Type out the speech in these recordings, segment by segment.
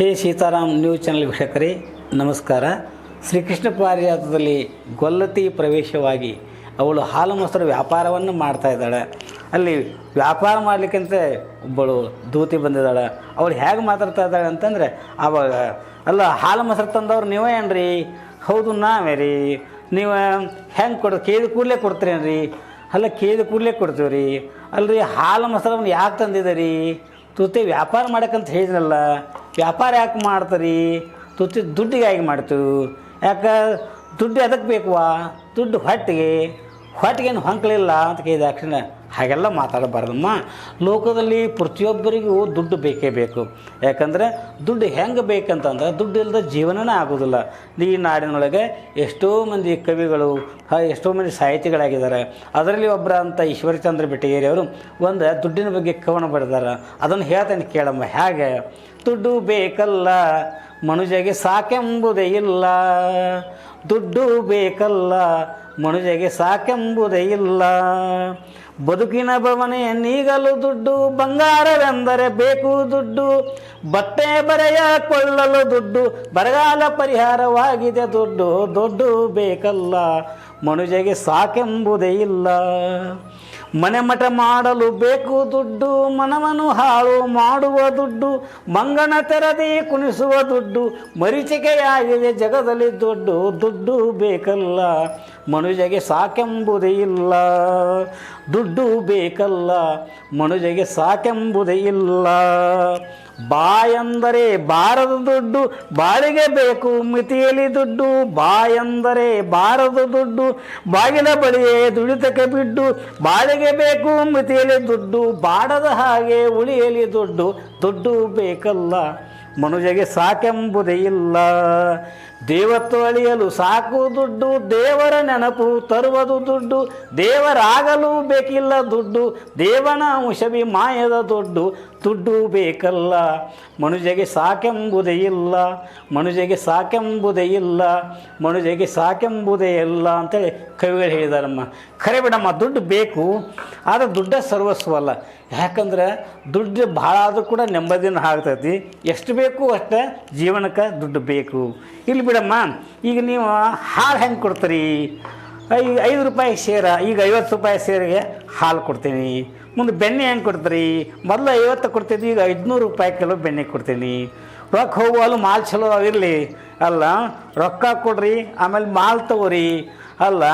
ಹೇ Sitaram news channel ವೀಕ್ಷಕರೇ, ನಮಸ್ಕಾರ. ಶ್ರೀಕೃಷ್ಣ ಪಾರಿಜಾತದಲ್ಲಿ ಗೊಲ್ಲತಿ ಪ್ರವೇಶವಾಗಿ ಅವಳು ಹಾಲು ಮೊಸರು ವ್ಯಾಪಾರವನ್ನು ಮಾಡ್ತಾ ಇದ್ದಾಳೆ. ಅಲ್ಲಿ ವ್ಯಾಪಾರ ಮಾಡಲಿಕ್ಕಂತ ಒಬ್ಬಳು ದೂತಿ ಬಂದಿದ್ದಾಳೆ. ಅವಳು ಹೇಗೆ ಮಾತಾಡ್ತಾ ಇದ್ದಾಳೆ ಅಂತಂದರೆ ಆವಾಗ ಅಲ್ಲ ಹಾಲು ಮೊಸರು ತಂದವ್ರು ನೀವೇ ಏನ್ರಿ? ಹೌದು, ನಾವೇ ರೀ. ನೀವು ಹೆಂಗೆ ಕೊಡ, ಕೇಳಿದ ಕೂಡಲೇ ಕೊಡ್ತೀರೇನ್ರಿ? ಅಲ್ಲ, ಕೇಳಿದ ಕೂಡಲೇ ಕೊಡ್ತೀವಿ ರೀ ಅಲ್ರಿ ಹಾಲು ಮೊಸರವನ್ನು ಯಾಕೆ ತಂದಿದ್ದೀರಿ? ತುತಿ ವ್ಯಾಪಾರ ಮಾಡಕ್ಕಂತ ಹೇಳಿದ್ರಲ್ಲ ವ್ಯಾಪಾರ ಯಾಕೆ ಮಾಡ್ತೀರಿ? ತುತ್ತಿ ದುಡ್ಡಿಗಾಗಿ ಮಾಡ್ತೀವಿ ಯಾಕೆ ದುಡ್ಡು ಎದಕ್ಕೆ ಬೇಕವಾ ದುಡ್ಡು ಹೊಟ್ಟೆಗೆ, ಹೊಟ್ಟೆಗೇನು ಹೊಂಕಲಿಲ್ಲ ಅಂತ ಕೇಳಿದ ತಕ್ಷಣ ಹಾಗೆಲ್ಲ ಮಾತಾಡಬಾರ್ದಮ್ಮ. ಲೋಕದಲ್ಲಿ ಪ್ರತಿಯೊಬ್ಬರಿಗೂ ದುಡ್ಡು ಬೇಕೇ ಬೇಕು. ಯಾಕಂದರೆ ದುಡ್ಡು ಹೆಂಗೆ ಬೇಕಂತಂದ್ರೆ ದುಡ್ಡು ಇಲ್ಲದ ಜೀವನನೇ ಆಗೋದಿಲ್ಲ. ಈ ನಾಡಿನೊಳಗೆ ಎಷ್ಟೋ ಮಂದಿ ಕವಿಗಳು ಎಷ್ಟೋ ಮಂದಿ ಸಾಹಿತಿಗಳಾಗಿದ್ದಾರೆ. ಅದರಲ್ಲಿ ಒಬ್ಬರ ಅಂತ ಈಶ್ವರಚಂದ್ರ ಬೆಟ್ಟಗೇರಿ ಅವರು ಒಂದು ದುಡ್ಡಿನ ಬಗ್ಗೆ ಕವನ ಬರೆದಾರೆ. ಅದನ್ನು ಹೇಳ್ತೇನೆ ಕೇಳಮ್ಮ, ಹೇಗೆ? ದುಡ್ಡು ಬೇಕಲ್ಲ, ಮನುಜಗೆ ಸಾಕೆಂಬುದೇ ಇಲ್ಲ. ದುಡ್ಡು ಬೇಕಲ್ಲ, ಮನುಜಗೆ ಸಾಕೆಂಬುದೇ ಇಲ್ಲ. ಬದುಕಿನ ಭವನೆ ನೀಗಲು ದುಡ್ಡು, ಬಂಗಾರವೆಂದರೆ ಬೇಕು ದುಡ್ಡು, ಬಟ್ಟೆ ಬರೆಯ ಕೊಳ್ಳಲು ದುಡ್ಡು, ಬರಗಾಲ ಪರಿಹಾರವಾಗಿದೆ ದುಡ್ಡು ದುಡ್ಡು ಬೇಕಲ್ಲ, ಮನುಜಗೆ ಸಾಕೆಂಬುದೇ ಇಲ್ಲ. ಮನೆ ಮಠ ಮಾಡಲು ಬೇಕು ದುಡ್ಡು ಮನವನ್ನು ಹಾಳು ಮಾಡುವ ದುಡ್ಡು, ಮಂಗನ ತೆರದಿ ಕುಣಿಸುವ ದುಡ್ಡು, ಮರೀಚಿಕೆಯಾಗಿದೆ ಜಗದಲ್ಲಿ ದುಡ್ಡು ದುಡ್ಡು ಬೇಕಲ್ಲ, ಮನುಜಗೆ ಸಾಕೆಂಬುದೇ ಇಲ್ಲ. ದುಡ್ಡು ಬೇಕಲ್ಲ, ಮನುಜಗೆ ಸಾಕೆಂಬುದೇ ಇಲ್ಲ. ಬಾಯಂದರೆ ಬಾರದ ದುಡ್ಡು, ಬಾಳಿಗೆ ಬೇಕು ಮಿತಿಯಲ್ಲಿ ದುಡ್ಡು ಬಾ ಎಂದರೆ ಬಾರದ ದುಡ್ಡು ಬಾಗಿಲ ಬಳಿಯೇ ದುಡಿತಕ್ಕೆ ಬಿಡ್ಡು, ಬಾಳಿಗೆ ಬೇಕು ಮಿತಿಯಲ್ಲಿ ದುಡ್ಡು, ಬಾಡದ ಹಾಗೆ ಉಳಿಯಲಿ ದುಡ್ಡು ದುಡ್ಡು ಬೇಕಲ್ಲ. ಮನುಜಗೆ ಸಾಕೆಂಬುದೇ ಇಲ್ಲ. ದೇವತ್ತು ಅಳಿಯಲು ಸಾಕು ದುಡ್ಡು, ದೇವರ ನೆನಪು ತರುವುದು ದುಡ್ಡು, ದೇವರಾಗಲೂ ಬೇಕಿಲ್ಲ ದುಡ್ಡು, ದೇವನ ಅಂಶವಿ ಮಾಯದ ದುಡ್ಡು ದುಡ್ಡು ಬೇಕಲ್ಲ, ಮನುಜಗೆ ಸಾಕೆಂಬುದೇ ಇಲ್ಲ, ಮನುಜಗೆ ಸಾಕೆಂಬುದೇ ಇಲ್ಲ, ಮನುಜಗೆ ಸಾಕೆಂಬುದೇ ಇಲ್ಲ ಅಂತೇಳಿ ಕವಿಗಳು ಹೇಳಿದಾರಮ್ಮ. ಖರೆ ಬಿಡಮ್ಮ, ದುಡ್ಡು ಬೇಕು, ಆದರೆ ದುಡ್ಡ ಸರ್ವಸ್ವ ಅಲ್ಲ. ಯಾಕಂದ್ರೆ ದುಡ್ಡು ಭಾಳ ಆದರೂ ಕೂಡ ನೆಮ್ಮದಿನ ಆಗ್ತೈತಿ. ಎಷ್ಟು ಬೇಕು ಅಷ್ಟೇ ಜೀವನಕ್ಕೆ ದುಡ್ಡು ಬೇಕು. ಇಲ್ಲಿ ಬಿಡಮ್ಮ, ಈಗ ನೀವು ಹಾಲು ಹೆಂಗೆ ಕೊಡ್ತೀರಿ? ಐ, ಐದು ರೂಪಾಯಿ ಶೇರ ಈಗ ಐವತ್ತು ರೂಪಾಯಿ ಶೇರಿಗೆ ಹಾಲು ಕೊಡ್ತೀನಿ. ಮುಂದೆ ಬೆಣ್ಣೆ ಹೆಂಗೆ ಕೊಡ್ತೀರಿ? ಮೊದಲು ಐವತ್ತು ಕೊಡ್ತಿದ್ವಿ, ಈಗ ಐದುನೂರು ರೂಪಾಯಿ ಕಿಲೋ ಬೆಣ್ಣೆ ಕೊಡ್ತೀನಿ. ರೊಕ್ಕ ಹೋಗುವಲ್ಲ ಮಾಲ್ ಚಲೋ ಆಗಿರಲಿ. ಅಲ್ಲ, ರೊಕ್ಕ ಕೊಡ್ರಿ, ಆಮೇಲೆ ಮಾಲ್ ತಗೋರಿ. ಅಲ್ಲ,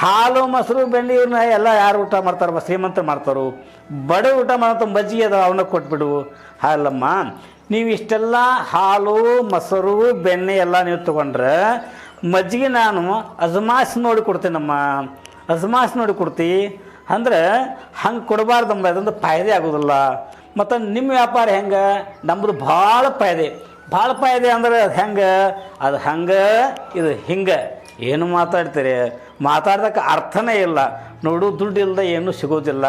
ಹಾಲು, ಮೊಸರು, ಬೆಣ್ಣೆ ಇವ್ರನ್ನ ಎಲ್ಲ ಯಾರು ಊಟ ಮಾಡ್ತಾರಮ್ಮ ಶ್ರೀಮಂತರು ಮಾಡ್ತಾರೋ ಬಡ ಊಟ ಮಾಡೋ ಮಜ್ಜಿಗೆ ಅದಾವ ಅವನ್ನ ಕೊಟ್ಬಿಡು. ಅಲ್ಲಮ್ಮ ನೀವು ಇಷ್ಟೆಲ್ಲ ಹಾಲು, ಮೊಸರು, ಬೆಣ್ಣೆ ಎಲ್ಲ ನೀವು ತೊಗೊಂಡ್ರೆ, ಮಜ್ಜಿಗೆ ನಾನು ಅಜಮಾಸ್ ನೋಡಿ ಕೊಡ್ತೀನಮ್ಮ. ಅಜಮಾಸ್ ನೋಡಿ ಕೊಡ್ತಿ. ಅಂದ್ರೆ ಹಂಗೆ ಕೊಡಬಾರ್ದಮ್ಮ ಅದೊಂದು ಫಾಯ್ದೆ ಆಗೋದಿಲ್ಲ. ಮತ್ತು ನಿಮ್ಮ ವ್ಯಾಪಾರ ಹೆಂಗೆ? ನಮ್ಮದು ಭಾಳ ಫಾಯ್ದೆ ಭಾಳ ಫಾಯ್ದೆ ಅಂದ್ರೆ ಅದು ಹೆಂಗೆ? ಅದು ಹಂಗೆ, ಇದು ಹಿಂಗೆ. ಏನು ಮಾತಾಡ್ತೀರಿ? ಮಾತಾಡ್ದಕ್ಕೆ ಅರ್ಥನೇ ಇಲ್ಲ. ನೋಡು, ದುಡ್ಡು ಇಲ್ಲದೆ ಏನೂ ಸಿಗೋದಿಲ್ಲ.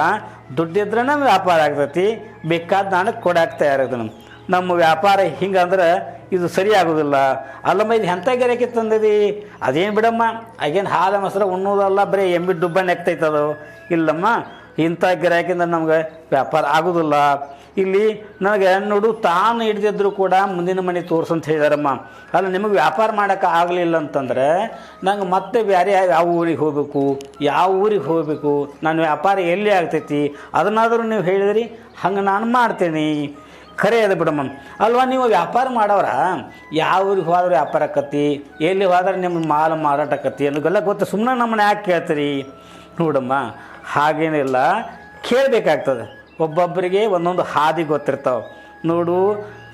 ದುಡ್ಡಿದ್ರೇ ವ್ಯಾಪಾರ ಆಗ್ತೈತಿ. ಬೇಕಾದ ನಾನು ಕೊಡಾಕ್ ತಯಾರಿದ್ದೀನಿ. ನಮ್ಮ ವ್ಯಾಪಾರ ಹಿಂಗಂದ್ರೆ ಇದು ಸರಿ ಆಗೋದಿಲ್ಲ. ಅಲ್ಲಮ್ಮ ಇದು ಎಂಥ ಗಿರಾಕಿ ತಂದಿದಿ? ಅದೇನು ಬಿಡಮ್ಮ? ಆಗೇನು ಹಾಲು, ಮೊಸರು ಉಣ್ಣೋದಲ್ಲ, ಬರೀ ಎಂಬಿ ಡುಬ್ಬಣ್ಣೆ ಆಗ್ತೈತದು ಇಲ್ಲಮ್ಮ, ಇಂಥ ಗಿರಾಕಿಂದ ನಮ್ಗೆ ವ್ಯಾಪಾರ ಆಗೋದಿಲ್ಲ. ಇಲ್ಲಿ ನನಗೆ ನೋಡು, ತಾನು ಹಿಡ್ದಿದ್ರು ಕೂಡ ಮುಂದಿನ ಮನೆ ತೋರ್ಸಂತ ಹೇಳಿದಾರಮ್ಮ. ಅಲ್ಲ, ನಿಮಗೆ ವ್ಯಾಪಾರ ಮಾಡೋಕ್ಕೆ ಆಗಲಿಲ್ಲ ಅಂತಂದ್ರೆ ನಂಗೆ ಮತ್ತೆ ಬೇರೆ ಯಾವ ಊರಿಗೆ ಹೋಗಬೇಕು, ಯಾವ ಊರಿಗೆ ಹೋಗಬೇಕು, ನನ್ನ ವ್ಯಾಪಾರ ಎಲ್ಲಿ ಆಗ್ತೈತಿ? ಅದನ್ನಾದರೂ ನೀವು ಹೇಳಿದ್ರಿ, ಹಂಗೆ ನಾನು ಮಾಡ್ತೀನಿ. ಖರೆ ಅದು ಬಿಡಮ್ಮ. ಅಲ್ವಾ, ನೀವು ವ್ಯಾಪಾರ ಮಾಡೋರ, ಯಾವ ಊರಿಗೆ ಹೋದ್ರೆ ವ್ಯಾಪಾರ ಆಕತಿ ಎಲ್ಲಿ ಹೋದ್ರೆ ನಿಮ್ಮ ಮಾಲ್ ಮಾರಾಟ ಆಕತಿ ಅನ್ನೋದೆಲ್ಲ ಗೊತ್ತು. ಸುಮ್ಮನೆ ನಮ್ಮನ್ನ ಯಾಕೆ ಕೇಳ್ತೀರಿ? ನೋಡಮ್ಮ ಹಾಗೇನಿಲ್ಲ ಕೇಳಬೇಕಾಗ್ತದೆ. ಒಬ್ಬೊಬ್ಬರಿಗೆ ಒಂದೊಂದು ಹಾದಿ ಗೊತ್ತಿರ್ತಾವೆ. ನೋಡು,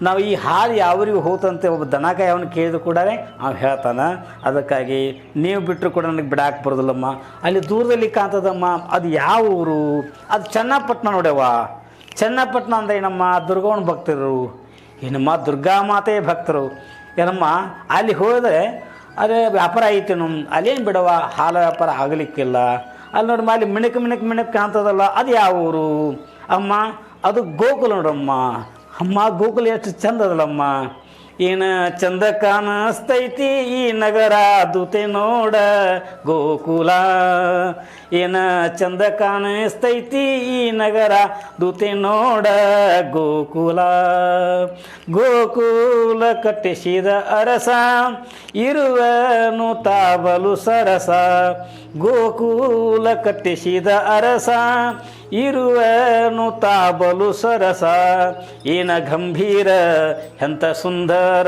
ನಾವು ಈ ಹಾದಿ ಯಾವರಿಗೂ ಹೋತಂತೆ ಒಬ್ಬ ದನಕ ಯಾವನು ಕೇಳಿದ್ರು ಕೂಡ ಅವ್ನು ಹೇಳ್ತಾನೆ, ಅದಕ್ಕಾಗಿ ನೀವು ಬಿಟ್ಟರು ಕೂಡ ನನಗೆ ಬಿಡಾಕೆ ಬರೋದಿಲ್ಲಮ್ಮ ಅಲ್ಲಿ ದೂರದಲ್ಲಿ ಕಾಣ್ತದಮ್ಮ, ಅದು ಯಾವ ಊರು? ಅದು ಚನ್ನಪಟ್ಟಣ ನೋಡ್ಯವ ಚನ್ನಪಟ್ಟಣ ಅಂದರೆ ಏನಮ್ಮ? ದುರ್ಗವನ ಭಕ್ತರು. ಏನಮ್ಮ? ದುರ್ಗಾ ಮಾತೆ ಭಕ್ತರು. ಏನಮ್ಮ? ಅಲ್ಲಿ ಹೋದರೆ ಅದೇ ವ್ಯಾಪಾರ ಐತೆ ನಮ್ಮ ಅಲ್ಲೇನು ಬಿಡವ ಹಾಲು ವ್ಯಾಪಾರ ಆಗಲಿಕ್ಕಿಲ್ಲ. ಅಲ್ಲಿ ನೋಡಿ ಮಾಲಿ ಮಿಣಕ್ ಮಿಣಕ್ ಮಿಣಕ್ ಕಾಣ್ತದಲ್ಲ, ಅದು ಯಾವ ಊರು? ಅಮ್ಮ, ಅದು ಗೋಕುಲ ನೋಡಮ್ಮ. ಅಮ್ಮ, ಗೋಕುಲ ಎಷ್ಟು ಚಂದ ಅದಲ್ಲಮ್ಮ ಏನ ಚಂದ ಕಾಣಿಸ್ತೈತಿ ಈ ನಗರ ದೂತೆ ನೋಡ ಗೋಕುಲ. ಏನ ಚಂದ ಕಾಣಿಸ್ತೈತಿ ಈ ನಗರ ದೂತೆ ನೋಡ ಗೋಕುಲ. ಗೋಕುಲ ಕಟ್ಟಿಸಿದ ಅರಸ, ಇರುವನು ತಾಬಲು ಸರಸ. ಗೋಕುಲ ಕಟ್ಟಿಸಿದ ಅರಸ, ಇರುವನು ತಾಬಲು ಸರಸ. ಏನ ಗಂಭೀರ ಎಂಥ ಸುಂದರ.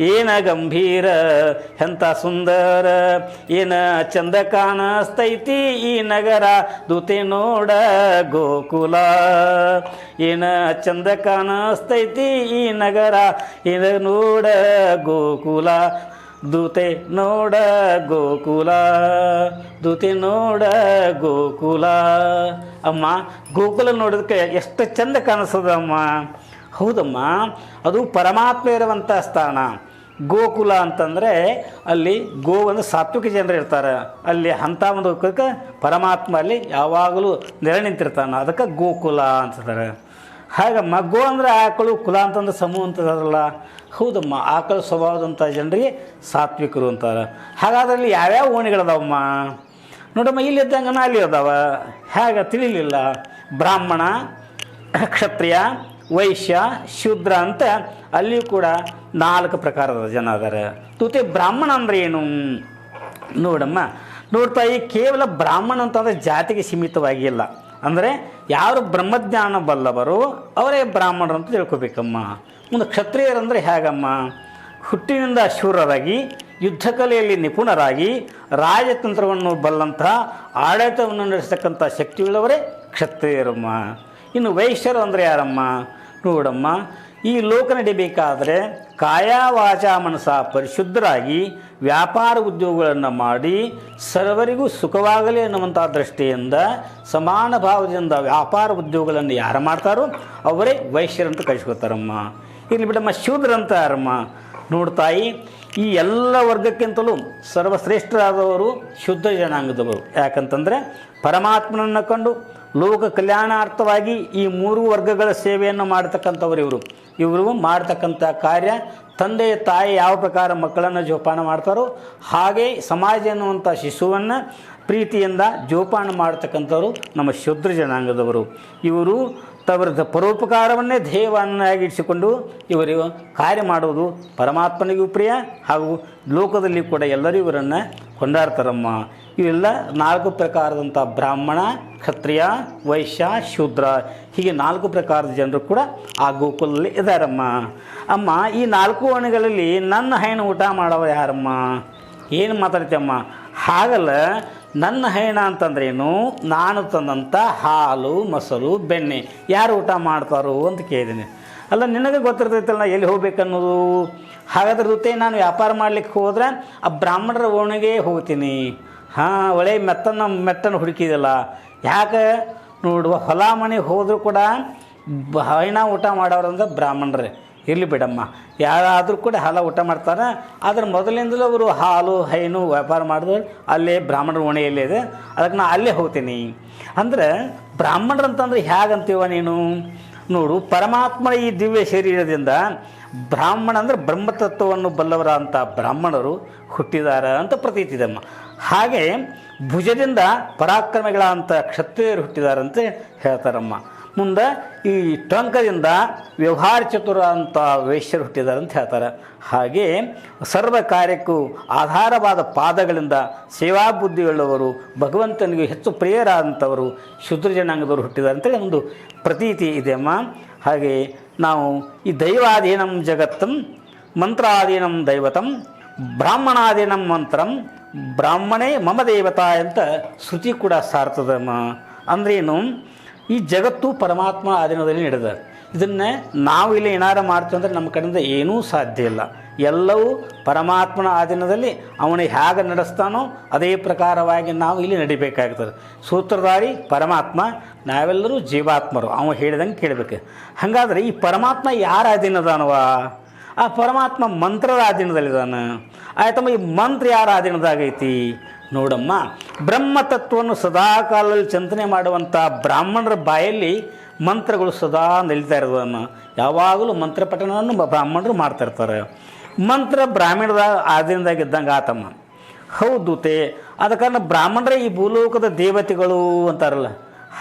ಏನ ಗಂಭೀರ ಎಂಥ ಸುಂದರ. ಏನ ಚಂದ ಕಾಣಿಸ್ತೈತಿ ಈ ನಗರ, ದೂತೆ ನೋಡ ಗೋಕುಲ. ಏನ ಚಂದ ಕಾಣಿಸ್ತೈತಿ ಈ ನಗರ ಏನ ನೋಡ ಗೋಕುಲ. ದೂತೆ ನೋಡ ಗೋಕುಲ, ದೂತೆ ನೋಡ ಗೋಕುಲ. ಅಮ್ಮ, ಗೋಕುಲ ನೋಡೋದಕ್ಕೆ ಎಷ್ಟು ಚಂದ ಕಾಣಿಸ್ತದಮ್ಮ. ಹೌದಮ್ಮ, ಅದು ಪರಮಾತ್ಮ ಇರುವಂಥ ಸ್ಥಾನ. ಗೋಕುಲ ಅಂತಂದರೆ ಅಲ್ಲಿ ಗೋ ಒಂದು ಸಾತ್ವಿಕ ಜನರು ಇರ್ತಾರೆ. ಅಲ್ಲಿ ಹಂತ ಒಂದು ಪರಮಾತ್ಮ ಅಲ್ಲಿ ಯಾವಾಗಲೂ ನೆರೆ ನಿಂತಿರ್ತಾನೆ. ಅದಕ್ಕೆ ಗೋಕುಲ ಅಂತಾರೆ ಹಾಗಮ್ಮ, ಗೋ ಅಂದರೆ ಆಕಳು ಕುಲ ಅಂತಂದ್ರೆ ಸಮೂಹ ಅಂತದಲ್ಲ ಹೌದಮ್ಮ, ಆಕಳ ಸ್ವಭಾವದಂಥ ಜನರಿಗೆ ಸಾತ್ವಿಕರು ಅಂತಾರೆ. ಹಾಗಾದ್ರಲ್ಲಿ ಯಾವ್ಯಾವ ಓಣಿಗಳದಾವಮ್ಮ? ನೋಡಮ್ಮ ಇಲ್ಲಿದ್ದಂಗನ ಅಲ್ಲಿ ಅದಾವ. ಹೇಗೆ ತಿಳಿಲಿಲ್ಲ. ಬ್ರಾಹ್ಮಣ, ಕ್ಷತ್ರಿಯ, ವೈಶ್ಯ, ಶೂದ್ರ ಅಂತ ಅಲ್ಲಿಯೂ ಕೂಡ ನಾಲ್ಕು ಪ್ರಕಾರದ ಜನ ಅದಾರೆ. ತುತೆ ಬ್ರಾಹ್ಮಣ ಅಂದ್ರೆ ಏನು? ನೋಡಮ್ಮ, ನೋಡ್ತಾ ಈ ಕೇವಲ ಬ್ರಾಹ್ಮಣ ಅಂತಂದರೆ ಜಾತಿಗೆ ಸೀಮಿತವಾಗಿಲ್ಲ. ಅಂದರೆ ಯಾರು ಬ್ರಹ್ಮಜ್ಞಾನ ಬಲ್ಲವರು ಅವರೇ ಬ್ರಾಹ್ಮಣರು ಅಂತ ತಿಳ್ಕೊಬೇಕಮ್ಮ. ಮುಂದೆ ಕ್ಷತ್ರಿಯರಂದರೆ ಹೇಗಮ್ಮ? ಹುಟ್ಟಿನಿಂದ ಶೂರರಾಗಿ, ಯುದ್ಧ ಕಲೆಯಲ್ಲಿ ನಿಪುಣರಾಗಿ, ರಾಜತಂತ್ರವನ್ನು ಬಲ್ಲಂತಹ ಆಡಳಿತವನ್ನು ನಡೆಸತಕ್ಕಂಥ ಶಕ್ತಿಯುಳ್ಳವರೇ ಕ್ಷತ್ರಿಯರಮ್ಮ. ಇನ್ನು ವೈಶ್ಯರು ಅಂದರೆ ಯಾರಮ್ಮ? ನೋಡಮ್ಮ, ಈ ಲೋಕ ನಡಿಬೇಕಾದರೆ ಕಾಯ ವಾಚ ಮನಸ ಪರಿಶುದ್ಧರಾಗಿ ವ್ಯಾಪಾರ ಉದ್ಯೋಗಗಳನ್ನು ಮಾಡಿ ಸರ್ವರಿಗೂ ಸುಖವಾಗಲಿ ಅನ್ನುವಂಥ ದೃಷ್ಟಿಯಿಂದ, ಸಮಾನ ಭಾವದಿಂದ ವ್ಯಾಪಾರ ಉದ್ಯೋಗಗಳನ್ನು ಯಾರು ಮಾಡ್ತಾರೋ ಅವರೇ ವೈಶ್ಯರಂತ ಕಳಿಸ್ಕೊತಾರಮ್ಮ. ಇಲ್ಲಿ ಬಿಡಮ್ಮ ಶೂದ್ರಂತಾರಮ್ಮ ನೋಡ್ತಾಯಿ ಈ ಎಲ್ಲ ವರ್ಗಕ್ಕಿಂತಲೂ ಸರ್ವಶ್ರೇಷ್ಠರಾದವರು ಶುದ್ಧ ಜನಾಂಗದವರು. ಯಾಕಂತಂದರೆ ಪರಮಾತ್ಮನನ್ನು ಕಂಡು ಲೋಕ ಕಲ್ಯಾಣಾರ್ಥವಾಗಿ ಈ ಮೂರು ವರ್ಗಗಳ ಸೇವೆಯನ್ನು ಮಾಡ್ತಕ್ಕಂಥವ್ರು ಇವರು. ಇವರು ಮಾಡ್ತಕ್ಕಂಥ ಕಾರ್ಯ ತಂದೆ, ತಾಯಿ ಯಾವ ಪ್ರಕಾರ ಮಕ್ಕಳನ್ನು ಜೋಪಾನ ಮಾಡ್ತಾರೋ ಹಾಗೆ ಸಮಾಜ ಎನ್ನುವಂಥ ಶಿಶುವನ್ನು ಪ್ರೀತಿಯಿಂದ ಜೋಪಾನ ಮಾಡ್ತಕ್ಕಂಥವ್ರು ನಮ್ಮ ಶುದ್ರ ಜನಾಂಗದವರು. ಇವರು ತವರದ ಪರೋಪಕಾರವನ್ನೇ ಧ್ಯೇಯವನ್ನಾಗಿ ಇಡಿಸಿಕೊಂಡು ಇವರು ಕಾರ್ಯ ಮಾಡುವುದು ಪರಮಾತ್ಮನಿಗೂ ಪ್ರಿಯ ಹಾಗೂ ಲೋಕದಲ್ಲಿ ಕೂಡ ಎಲ್ಲರೂ ಇವರನ್ನು ಕೊಂಡಾಡ್ತಾರಮ್ಮ. ಇವೆಲ್ಲ ನಾಲ್ಕು ಪ್ರಕಾರದಂಥ ಬ್ರಾಹ್ಮಣ, ಕ್ಷತ್ರಿಯ, ವೈಶ್ಯ, ಶೂದ್ರ. ಹೀಗೆ ನಾಲ್ಕು ಪ್ರಕಾರದ ಜನರು ಕೂಡ ಆ ಗೋಕುಲದಲ್ಲಿ ಇದ್ದಾರಮ್ಮ. ಅಮ್ಮ, ಈ ನಾಲ್ಕು ಹಣಗಳಲ್ಲಿ ನನ್ನ ಹೈನು ಊಟ ಮಾಡವ ಯಾರಮ್ಮ? ಏನು ಮಾತಾಡ್ತೀಯಮ್ಮ? ಹಾಗಲ್ಲ ನನ್ನ ಹೈಣ ಅಂತಂದ್ರೇನು? ನಾನು ತಂದಂಥ ಹಾಲು, ಮೊಸರು, ಬೆಣ್ಣೆ. ಯಾರು ಊಟ ಮಾಡ್ತಾರೋ ಅಂತ ಕೇಳಿದ್ದೀನಿ. ಅಲ್ಲ, ನಿನಗೆ ಗೊತ್ತಿರ್ತೈತಲ್ಲ ನಾ ಎಲ್ಲಿ ಹೋಗ್ಬೇಕನ್ನೋದು? ಹಾಗಾದ್ರೆ ಜೊತೆ ನಾನು ವ್ಯಾಪಾರ ಮಾಡ್ಲಿಕ್ಕೆ ಹೋದ್ರೆ ಆ ಬ್ರಾಹ್ಮಣರ ಓಣಿಗೆ ಹೋಗ್ತೀನಿ. ಹಾಂ, ಒಳ್ಳೆ ಮೆತ್ತನ ಮೆತ್ತನ ಹುಡುಕಿದಲ್ಲ ಯಾಕೆ? ನೋಡುವ ಹೊಲ ಮನೆಗೆ ಹೋದರೂ ಕೂಡ ಹೈಣ ಊಟ ಮಾಡೋರಂದ್ರೆ ಬ್ರಾಹ್ಮಣರೇ. ಇರಲಿ ಬಿಡಮ್ಮ. ಯಾರಾದರೂ ಕೂಡ ಹಾಲ ಊಟ ಮಾಡ್ತಾರೆ? ಆದರೆ ಮೊದಲಿಂದಲೂ ಅವರು ಹಾಲು, ಹೈನು ವ್ಯಾಪಾರ ಮಾಡಿದ್ರು ಅಲ್ಲೇ ಬ್ರಾಹ್ಮಣರ ಓಣೆಯಲ್ಲೇ ಇದೆ. ಅದಕ್ಕೆ ನಾನು ಅಲ್ಲೇ ಹೋಗ್ತೀನಿ. ಅಂದರೆ ಬ್ರಾಹ್ಮಣರಂತಂದ್ರೆ ಹೇಗಂತೀವ ನೀನು? ನೋಡು, ಪರಮಾತ್ಮ ಈ ದಿವ್ಯ ಶರೀರದಿಂದ ಬ್ರಾಹ್ಮಣ ಅಂದರೆ ಬ್ರಹ್ಮತತ್ವವನ್ನು ಬಲ್ಲವರ ಅಂತ ಬ್ರಾಹ್ಮಣರು ಹುಟ್ಟಿದಾರ ಅಂತ ಪ್ರತೀತಿ ಇದಮ್ಮ. ಹಾಗೆ ಭುಜದಿಂದ ಪರಾಕ್ರಮಿಗಳ ಅಂತ ಕ್ಷತ್ರಿಯರು ಹುಟ್ಟಿದಾರಂತೆ ಹೇಳ್ತಾರಮ್ಮ. ಮುಂದೆ ಈ ಟೊಂಕದಿಂದ ವ್ಯವಹಾರ ಚತುರ ಅಂತ ವೈಶ್ಯರು ಹುಟ್ಟಿದ್ದಾರೆ ಅಂತ ಹೇಳ್ತಾರೆ. ಹಾಗೆ ಸರ್ವ ಕಾರ್ಯಕ್ಕೂ ಆಧಾರವಾದ ಪಾದಗಳಿಂದ ಸೇವಾ ಬುದ್ಧಿಯುಳ್ಳವರು, ಭಗವಂತನಿಗೆ ಹೆಚ್ಚು ಪ್ರಿಯರಾದಂಥವರು ಶುದ್ರ ಜನಾಂಗದವರು ಹುಟ್ಟಿದ್ದಾರೆ ಅಂತೇಳಿ ಒಂದು ಪ್ರತೀತಿ ಇದೆ ಅಮ್ಮ. ಹಾಗೆ ನಾವು ಈ ದೈವಾಧೀನಂ ಜಗತ್ತಂ, ಮಂತ್ರಾಧೀನಂ ದೈವತಂ, ಬ್ರಾಹ್ಮಣಾಧೀನಂ ಮಂತ್ರಂ, ಬ್ರಾಹ್ಮಣೇ ಮಮ ದೇವತಾ ಅಂತ ಶ್ರುತಿ ಕೂಡ ಸಾರ್ತದಮ್ಮ ಅಂದ್ರೇನು ಈ ಜಗತ್ತು ಪರಮಾತ್ಮ ಅಧೀನದಲ್ಲಿ ನಡೆದ. ಇದನ್ನು ನಾವು ಇಲ್ಲಿ ಏನಾರ ಮಾಡ್ತೀವಿ ಅಂದರೆ ನಮ್ಮ ಕಡೆಯಿಂದ ಏನೂ ಸಾಧ್ಯ ಇಲ್ಲ. ಎಲ್ಲವೂ ಪರಮಾತ್ಮನ ಆಧೀನದಲ್ಲಿ ಅವನು ಹೇಗೆ ನಡೆಸ್ತಾನೋ ಅದೇ ಪ್ರಕಾರವಾಗಿ ನಾವು ಇಲ್ಲಿ ನಡಿಬೇಕಾಗ್ತದೆ. ಸೂತ್ರಧಾರಿ ಪರಮಾತ್ಮ, ನಾವೆಲ್ಲರೂ ಜೀವಾತ್ಮರು. ಅವನು ಹೇಳಿದಂಗೆ ಕೇಳಬೇಕು. ಹಾಗಾದ್ರೆ ಈ ಪರಮಾತ್ಮ ಯಾರ ಅಧೀನದಾನವ ಆ ಪರಮಾತ್ಮ ಮಂತ್ರದ ಅಧೀನದಲ್ಲಿದ್ದಾನೆ ಆಯ್ತಮ್ಮ, ಈ ಮಂತ್ರ ಯಾರ ಅಧೀನದಾಗೈತಿ ನೋಡಮ್ಮ ಬ್ರಹ್ಮ ತತ್ವವನ್ನು ಸದಾ ಕಾಲದಲ್ಲಿ ಚಿಂತನೆ ಮಾಡುವಂಥ ಬ್ರಾಹ್ಮಣರ ಬಾಯಲ್ಲಿ ಮಂತ್ರಗಳು ಸದಾ ನಲಿತಾ ಇರೋದನ್ನು ಯಾವಾಗಲೂ ಮಂತ್ರ ಪಠಣವನ್ನು ಬ್ರಾಹ್ಮಣರು ಮಾಡ್ತಾ ಇರ್ತಾರೆ. ಮಂತ್ರ ಬ್ರಾಹ್ಮಣದ ಇದ್ದಂಗೆ ಆತಮ್ಮ. ಹೌದು ದೂತೆ ಆದ ಕಾರಣ ಬ್ರಾಹ್ಮಣರೇ ಈ ಭೂಲೋಕದ ದೇವತೆಗಳು ಅಂತಾರಲ್ಲ.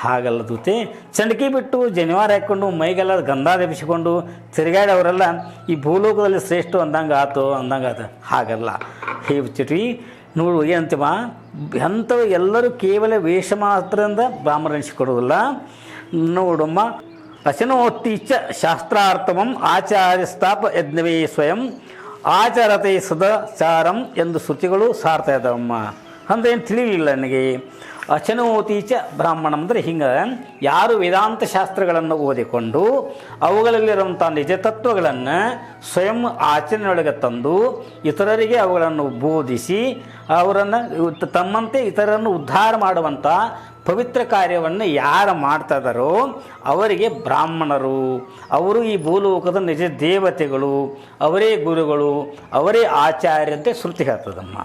ಹಾಗಲ್ಲ ದೂತೆ, ಚಂಡಕಿ ಬಿಟ್ಟು ಜನಿವಾರ ಹಾಕ್ಕೊಂಡು ಮೈಗೆಲ್ಲ ಗಂಧ ದೆಬ್ಬಿಸಿಕೊಂಡು ತಿರುಗಾಡವರೆಲ್ಲ ಈ ಭೂಲೋಕದಲ್ಲಿ ಶ್ರೇಷ್ಠ ಅಂದಂಗೆ ಆತು, ಅಂದಂಗೆ ಆತ. ಹಾಗಲ್ಲ. ಹೇ ಚಿಟಿ ನೋಡು, ಏನಂತೀವ? ಅಂಥವು ಎಲ್ಲರೂ ಕೇವಲ ವೇಷ ಮಾತ್ರದಿಂದ ಬ್ರಾಹ್ಮಣ ಅನಿಸಿಕೊಡೋದಿಲ್ಲ ನೋಡಮ್ಮ ಅಶನೋತ್ತೀಚ ಶಾಸ್ತ್ರಾರ್ಥಮಂ ಆಚಾರ್ಯ ಸ್ಥಾಪ ಯಜ್ಞವೇ ಸ್ವಯಂ, ಆಚಾರತೆ ಸದಾಚಾರಂ ಎಂದು ಶ್ರುತಿಗಳು ಸಾರ್ತಾ ಇದ್ದಾವಮ್ಮ. ಅಂದ್ರೆ ಏನು ತಿಳಿಯಲಿಲ್ಲ ನನಗೆ. ಅಚನೋತೀಚ ಬ್ರಾಹ್ಮಣ ಅಂದರೆ ಹಿಂಗೆ. ಯಾರು ವೇದಾಂತ ಶಾಸ್ತ್ರಗಳನ್ನು ಓದಿಕೊಂಡು ಅವುಗಳಲ್ಲಿರುವಂಥ ನಿಜ ತತ್ವಗಳನ್ನು ಸ್ವಯಂ ಆಚರಣೆಯೊಳಗೆ ತಂದು ಇತರರಿಗೆ ಅವುಗಳನ್ನು ಬೋಧಿಸಿ ಅವರನ್ನು ತಮ್ಮಂತೆ ಇತರರನ್ನು ಉದ್ಧಾರ ಮಾಡುವಂಥ ಪವಿತ್ರ ಕಾರ್ಯವನ್ನು ಯಾರು ಮಾಡ್ತಾ ಅವರಿಗೆ ಬ್ರಾಹ್ಮಣರು. ಅವರು ಈ ಭೂಲೋಕದ ನಿಜ ದೇವತೆಗಳು, ಅವರೇ ಗುರುಗಳು, ಅವರೇ ಆಚಾರ್ಯ ಅಂತ ಶ್ರುತಿ ಹೇಳ್ತದಮ್ಮ.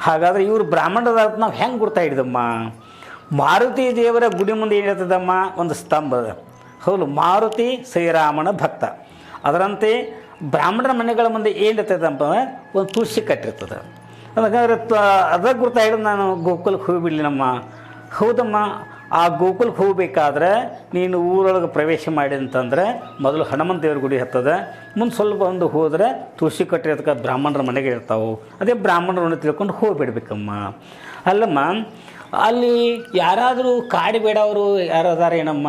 ಹಾಗಾದರೆ ಇವರು ಬ್ರಾಹ್ಮಣರ ನಾವು ಹೆಂಗೆ ಗುರ್ತಾ ಹಿಡಿದಮ್ಮ? ಮಾರುತಿ ದೇವರ ಗುಡಿ ಮುಂದೆ ಏನಿರ್ತದಮ್ಮ? ಒಂದು ಸ್ತಂಭ. ಹೌದು, ಮಾರುತಿ ಶ್ರೀರಾಮನ ಭಕ್ತ. ಅದರಂತೆ ಬ್ರಾಹ್ಮಣರ ಮನೆಗಳ ಮುಂದೆ ಏನಿರ್ತದಪ್ಪ ಒಂದು ತುಳಸಿ ಕಟ್ಟಿರ್ತದೆ. ಅದಕ್ಕೆ ಅದ ಗುರ್ತಾ ಹಿಡಿದು ನಾನು ಗೋಕುಲಕ್ಕೆ ಹೋಗಿಬಿಡ್ಲಿನಮ್ಮ. ಹೌದಮ್ಮ ಆ ಗೋಕುಲಕ್ಕೆ ಹೋಗಬೇಕಾದ್ರೆ ನೀನು ಊರೊಳಗೆ ಪ್ರವೇಶ ಮಾಡಿ ಅಂತಂದ್ರೆ ಮೊದಲು ಹನುಮಂತ ದೇವ್ರ ಗುಡಿ ಹತ್ತದ. ಮುಂದೆ ಸ್ವಲ್ಪ ಒಂದು ಹೋದರೆ ತುಳಸಿ ಕಟ್ಟಿರೋದಕ್ಕೆ ಬ್ರಾಹ್ಮಣರ ಮನೆಗೆ ಇರ್ತಾವೆ. ಅದೇ ಬ್ರಾಹ್ಮಣರನ್ನು ತಿಳ್ಕೊಂಡು ಹೋಗಿಬಿಡ್ಬೇಕಮ್ಮ. ಅಲ್ಲಮ್ಮ, ಅಲ್ಲಿ ಯಾರಾದರೂ ಕಾಡಿ ಬೇಡವರು ಯಾರು ಏನಮ್ಮ?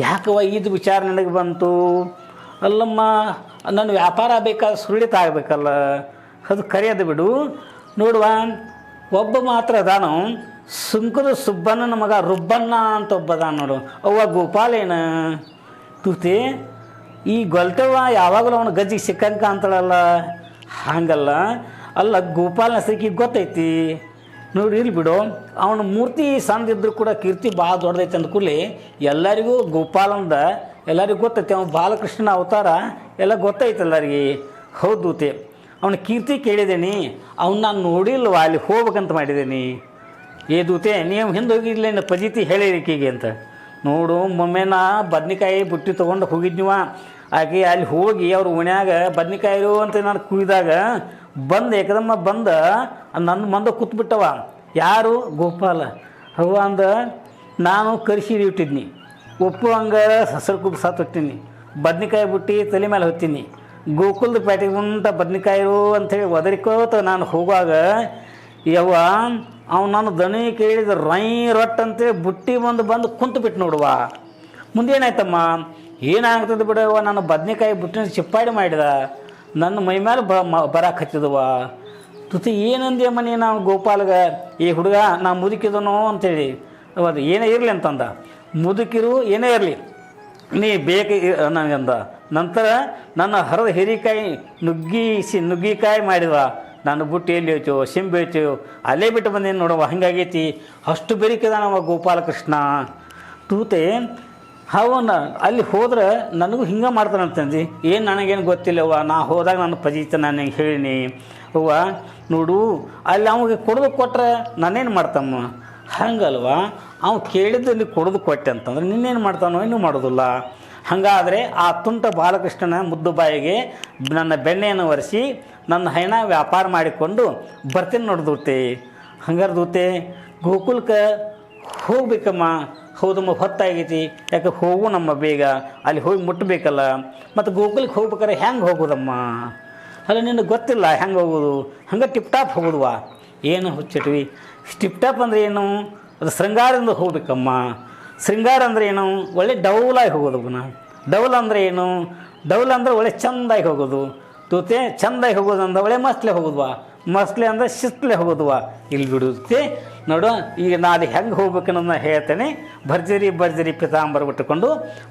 ಯಾಕವ್ವ ಇದು ವಿಚಾರ ನನಗೆ ಬಂತು? ಅಲ್ಲಮ್ಮ ನನ್ನ ವ್ಯಾಪಾರ ಬೇಕಾದ್ರೆ ಸುರುಳಿತ ಆಗಬೇಕಲ್ಲ ಅದು ಕರೆಯೋದು ಬಿಡು. ನೋಡುವ, ಒಬ್ಬ ಮಾತ್ರ ಅದಾನು ಸುಂಕದ ಸುಬ್ಬಣ್ಣನ ಮಗ ರುಬ್ಬಣ್ಣ ಅಂತ ಒಬ್ಬದ ನೋಡು. ಅವ್ವ ಗೋಪಾಲೇನ ತೂತಿ, ಈ ಗೊಲ್ಟವ್ವ ಯಾವಾಗಲೂ ಅವನು ಗಜ್ಜಿಗೆ ಸಿಕ್ಕಂಕ ಅಂತಳಲ್ಲ? ಹಾಗಲ್ಲ. ಅಲ್ಲ ಗೋಪಾಲನ ಸಿಕ್ಕಿ ಗೊತ್ತೈತಿ? ನೋಡಿ ಇಲ್ಲಿ ಬಿಡು. ಅವನ ಮೂರ್ತಿ ಸಣ್ಣದಿದ್ರು ಕೂಡ ಕೀರ್ತಿ ಭಾಳ ದೊಡ್ಡದೈತೆ ಅಂದ ಕೂಡಲೇ ಎಲ್ಲರಿಗೂ ಗೋಪಾಲಂದ ಎಲ್ಲರಿಗೂ ಗೊತ್ತೈತಿ ಅವನು ಬಾಲಕೃಷ್ಣನ ಅವತಾರ? ಎಲ್ಲ ಗೊತ್ತೈತೆ ಎಲ್ಲರಿಗೆ. ಹೌದು ಅವನ ಕೀರ್ತಿ ಕೇಳಿದ್ದೀನಿ ಅವ್ನು ನಾನು ನೋಡಿಲ್ವ ಅಲ್ಲಿ ಹೋಗ್ಬೇಕಂತ ಮಾಡಿದ್ದೀನಿ ಏ ದೂತೆ, ನೀವು ಹಿಂದೆ ಹೋಗಿರ್ಲೇನು ಪಜಿತಿ ಹೇಳಿರಿಕೆಗೆ ಅಂತ. ನೋಡು, ಮೊಮ್ಮೆ ನಾ ಬದ್ನಿಕಾಯಿ ಬುಟ್ಟಿ ತೊಗೊಂಡು ಹೋಗಿದ್ನಿವ. ಆಕೆ ಅಲ್ಲಿ ಹೋಗಿ ಅವ್ರ ಓಣ್ಯಾಗ ಬದ್ನಿಕಾಯಿರು ಅಂತ ನಾನು ಕುಯ್ದಾಗ ಬಂದು ಏಕದಮ್ಮ ಬಂದ ನನ್ನ ಮಂದ ಕೂತ್ಬಿಟ್ಟವ ಯಾರು? ಗೋಪಾಲ. ಅವ ಅಂದ, ನಾನು ಕರಿಸಿ ಇಟ್ಟಿದ್ನಿ. ಉಪ್ಪು ಹಂಗೆ ಸಸರು ಕುಬ್ಬು ಸಾತ್ ಹೊಟ್ಟಿನಿ ಬದ್ನಿಕಾಯಿ ಬುಟ್ಟಿ ತಲೆ ಮೇಲೆ ಹೊತ್ತೀನಿ. ಗೋಕುಲದ ಪೇಟೆಗೆ ಉಂಟ ಬದ್ನಿಕಾಯಿರು ಅಂಥೇಳಿ ಒದರಿಕೋತ ನಾನು ಹೋಗುವಾಗ, ಯವ್ವ ಅವ್ನು ನನ್ನ ದನಿ ಕೇಳಿದ ರೈ ರಟ್ ಅಂತೇಳಿ ಬುಟ್ಟಿ ಬಂದು ಬಂದು ಕುಂತು ಬಿಟ್ಟು ನೋಡುವ. ಮುಂದೇನಾಯ್ತಮ್ಮ ಏನಾಗ್ತದೆ ಬಿಡವ ನಾನು ಬದನೆಕಾಯಿ ಬುಟ್ಟಿನ ಚಿಪ್ಪಾಡಿ ಮಾಡಿದ. ನನ್ನ ಮೈ ಮೇಲೆ ಬ ಮ ಬರಕ್ಕೆ ಹತ್ತಿದವ. ತುತಿ ಏನಂದ್ಯಮ್ಮ ನೀನು ನಾವು ಗೋಪಾಲ್ಗ? ಈ ಹುಡುಗ, ನಾ ಮುದುಕಿದನೋ ಅಂತೇಳಿ. ಅದು ಏನೇ ಇರಲಿ ಅಂತಂದ. ಮುದುಕಿರು ಏನೇ ಇರಲಿ. ನೀ ಬೇಕು ನನಗಂದ. ನಂತರ ನನ್ನ ಹರದ ಹಿರಿಕಾಯಿ ನುಗ್ಗಿಸಿ ನುಗ್ಗಿಕಾಯಿ ಮಾಡಿದ ನಾನು ಬುಟ್ಟಿ ಎಲ್ಲಿ ಹೋಯ್ತು, ಸಿಂಬ್ ಹೋಯ್ತು, ಅಲ್ಲೇ ಬಿಟ್ಟು ಬಂದೇನು ನೋಡುವ ಹಂಗಾಗೈತಿ. ಅಷ್ಟು ಬೆರಿಕಿದಾನವ ಗೋಪಾಲಕೃಷ್ಣ. ತೂತೆ, ಅವನ ಅಲ್ಲಿ ಹೋದ್ರೆ ನನಗೂ ಹಿಂಗೆ ಮಾಡ್ತಾನಂತಂದು ಏನು ನನಗೇನು ಗೊತ್ತಿಲ್ಲವ್ವ, ನಾ ಹೋದಾಗ ನನ್ನ ಪಜಿತ ನಾನು ಹೇಳಿನಿ. ಅವ್ವ, ನೋಡು, ಅಲ್ಲಿ ಅವಗೆ ಕೊಡೋದು ಕೊಟ್ರೆ ನಾನೇನು ಮಾಡ್ತಮ್ಮ? ಹಂಗಲ್ವ? ಅವ್ನು ಕೇಳಿದ್ದಲ್ಲಿ ಕೊಡೋದು ಕೊಟ್ಟೆ ಅಂತಂದ್ರೆ ನಿನ್ನೇನು ಮಾಡ್ತಾನೋ ಇನ್ನೂ ಮಾಡೋದಿಲ್ಲ. ಹಾಗಾದರೆ ಆ ತುಂಟ ಬಾಲಕೃಷ್ಣನ ಮುದ್ದು ಬಾಯಿಗೆ ನನ್ನ ಬೆಣ್ಣೆಯನ್ನು ಒರೆಸಿ ನನ್ನ ಹೈನ ವ್ಯಾಪಾರ ಮಾಡಿಕೊಂಡು ಬರ್ತೀನಿ ನೋಡ್ದೂತೆ ಹಂಗಾರೆ ದೂತೆ ಗೋಕುಲ್ಕ ಹೋಗ್ಬೇಕಮ್ಮ. ಹೌದಮ್ಮ, ಹೊತ್ತಾಗೈತಿ. ಯಾಕೆ ಹೋಗು ನಮ್ಮ ಬೇಗ. ಅಲ್ಲಿ ಹೋಗಿ ಮುಟ್ಟಬೇಕಲ್ಲ ಮತ್ತು ಗೋಕುಲಕ್ಕೆ ಹೋಗ್ಬೇಕಾರೆ ಹೆಂಗೆ ಹೋಗೋದಮ್ಮ? ಅಲ್ಲ, ನಿನಗೆ ಗೊತ್ತಿಲ್ಲ ಹೆಂಗೆ ಹೋಗೋದು? ಹಂಗೆ ಟಿಪ್ ಟಾಪ್ ಹೋಗೋದುವಾ? ಏನು ಹುಚ್ಚಿಟ್ವಿ? ಟಿಪ್ ಟಾಪ್ ಅಂದರೆ ಏನು? ಅದು ಶೃಂಗಾರದಿಂದ ಹೋಗ್ಬೇಕಮ್ಮ. ಶೃಂಗಾರ ಅಂದರೆ ಏನು? ಒಳ್ಳೆ ಡೌಲಾಗಿ ಹೋಗೋದು ಪುನಃ ಡೌಲ್ ಅಂದರೆ ಏನು? ಡೌಲ್ ಅಂದರೆ ಒಳ್ಳೆ ಚಂದಾಗಿ ಹೋಗೋದು. ತೂತೆ ಚಂದಾಗಿ ಹೋಗೋದು ಅಂದವಳೆ ಮಸ್ಲೆ ಹೋಗೋದ್ವಾ? ಮಸ್ಲೆ ಅಂದರೆ ಶಿಸ್ತ್ಲೆ ಹೋಗೋದ್ವಾ? ಇಲ್ಲಿ ಬಿಡುತ್ತೆ ನೋಡು, ಈಗ ನಾನು ಹೆಂಗೆ ಹೋಗ್ಬೇಕನ್ನೋದನ್ನ ಹೇಳ್ತೇನೆ. ಭರ್ಜರಿ ಭರ್ಜರಿ ಪಿತಾಂಬರ ಬಿಟ್ಟುಕೊಂಡು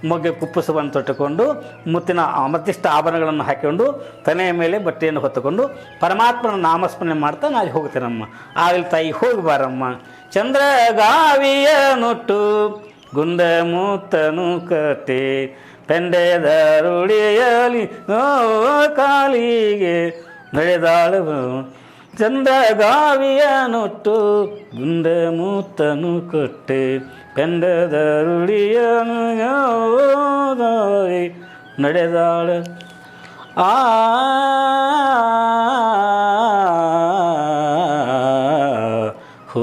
ಮೊಗ್ಗೆ ಕುಪ್ಪಸವನ್ನು ತೊಟ್ಟುಕೊಂಡು, ಮುತ್ತಿನ ಮತ್ತಿಷ್ಟು ಆಭರಣಗಳನ್ನು ಹಾಕಿಕೊಂಡು ತಲೆಯ ಮೇಲೆ ಬಟ್ಟೆಯನ್ನು ಹೊತ್ತುಕೊಂಡು, ಪರಮಾತ್ಮನ ನಾಮಸ್ಮರಣೆ ಮಾಡ್ತಾ ನಾನು ಹೋಗ್ತೇನಮ್ಮ ಆಗಲಿ ತಾಯಿ ಹೋಗಬಾರಮ್ಮ. ಚಂದ್ರಗಾವಿಯ ನೊಟ್ಟು ಗಾವಿಯ ನುಟ್ಟು ಗುಂಡ ಮೂತನು ಕತೆ ಪೆಂಡೆದ ರೂಢಿಯಲಿ ಕಾಲಿಗೆ ನಡೆದಾಳು ಚಂದ್ರಗಾವಿಯ ನೊಟ್ಟು ಗುಂಡ ಮೂತನು ಕೊಟ್ಟೆ ಪೆಂಡದ ರುಡಿಯನು ಯಾವದಾರಿ ನಡೆದಾಳ ಆ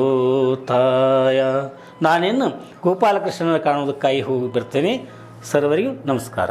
ಹೋತಾಯ ನಾನಿನ್ನು ಗೋಪಾಲಕೃಷ್ಣನ ಕಾಣುವುದಕ್ಕಾಗಿ ಹೋಗಿ ಬರ್ತೇನೆ ಸರ್ವರಿಗೂ ನಮಸ್ಕಾರ.